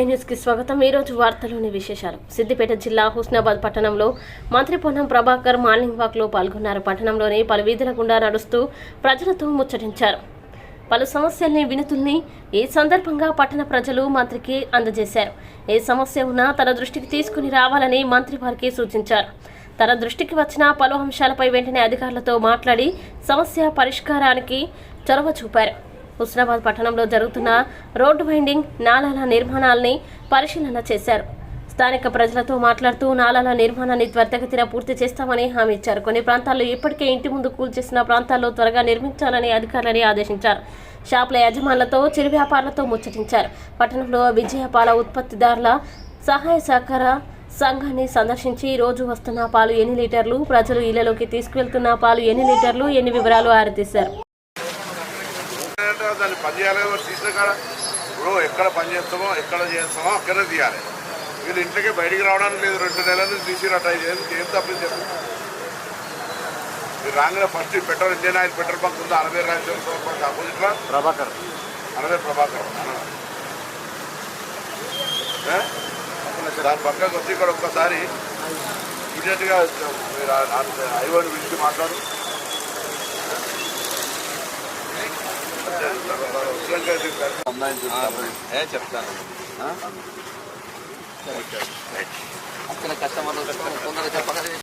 న్యూస్కి న్యూస్కి స్వాగతం. ఈరోజు వార్తలోని విశేషాలు. సిద్దిపేట జిల్లా హుస్నాబాద్ పట్టణంలో మంత్రి పొన్నం ప్రభాకర్ మార్నింగ్ వాక్లో పాల్గొన్నారు. పట్టణంలోని పలు వీధుల గుండా నడుస్తూ ప్రజలతో ముచ్చటించారు. పలు సమస్యల్ని వినుతుల్ని ఈ సందర్భంగా పట్టణ ప్రజలు మంత్రికి అందజేశారు. ఏ సమస్య ఉన్నా తన దృష్టికి తీసుకుని రావాలని మంత్రి వారికి సూచించారు. తన దృష్టికి వచ్చిన పలు అంశాలపై వెంటనే అధికారులతో మాట్లాడి సమస్య పరిష్కారానికి చొరవ చూపారు. హుస్నాబాద్ పట్టణంలో జరుగుతున్న రోడ్డు వైండింగ్ నాలాల నిర్మాణాలని పరిశీలన చేశారు. స్థానిక ప్రజలతో మాట్లాడుతూ నాలాల నిర్మాణాన్ని త్వరితగతిన పూర్తి చేస్తామని హామీ ఇచ్చారు. కొన్ని ప్రాంతాల్లో ఇప్పటికే ఇంటి ముందు కూల్చేసిన ప్రాంతాల్లో త్వరగా నిర్మించాలని అధికారులని ఆదేశించారు. షాపుల యజమానులతో చిరు వ్యాపారులతో ముచ్చటించారు. పట్టణంలో విజయపాల ఉత్పత్తిదారుల సహాయ సహకార సంఘాన్ని సందర్శించి రోజు వస్తున్న పాలు ఎన్ని లీటర్లు ప్రజలు ఇళ్ళలోకి తీసుకువెళ్తున్న పాలు ఎన్ని లీటర్లు ఎన్ని వివరాలు ఆరతీశారు? ఏంటో దాన్ని పని చేయాలి కదా తీసిన కాడ ఇప్పుడు ఎక్కడ పని చేస్తామో ఎక్కడ చేస్తామో అక్కడే తీయాలి. వీళ్ళు ఇంట్లోకి బయటికి రావడానికి లేదు రెండు నెలల నుంచి తీసి ట్రై చేసి ఏం తప్పని చెప్పు. మీరు రాగానే first petrol Indian oil petrol bunk ఉంది? అరవై రాజేశ్వర బంక్ ఆపోజిట్లో ప్రభాకర్. అరవై ప్రభాకర్? దాని పక్కకు వచ్చి ఇక్కడ ఒక్కసారి ఇమీడియట్గా మీరు ఐవన్ పిలిచి మాట్లాడు. చెప్తాను. అక్కడ కస్టమర్లు తొందరగా చెప్పగలిగి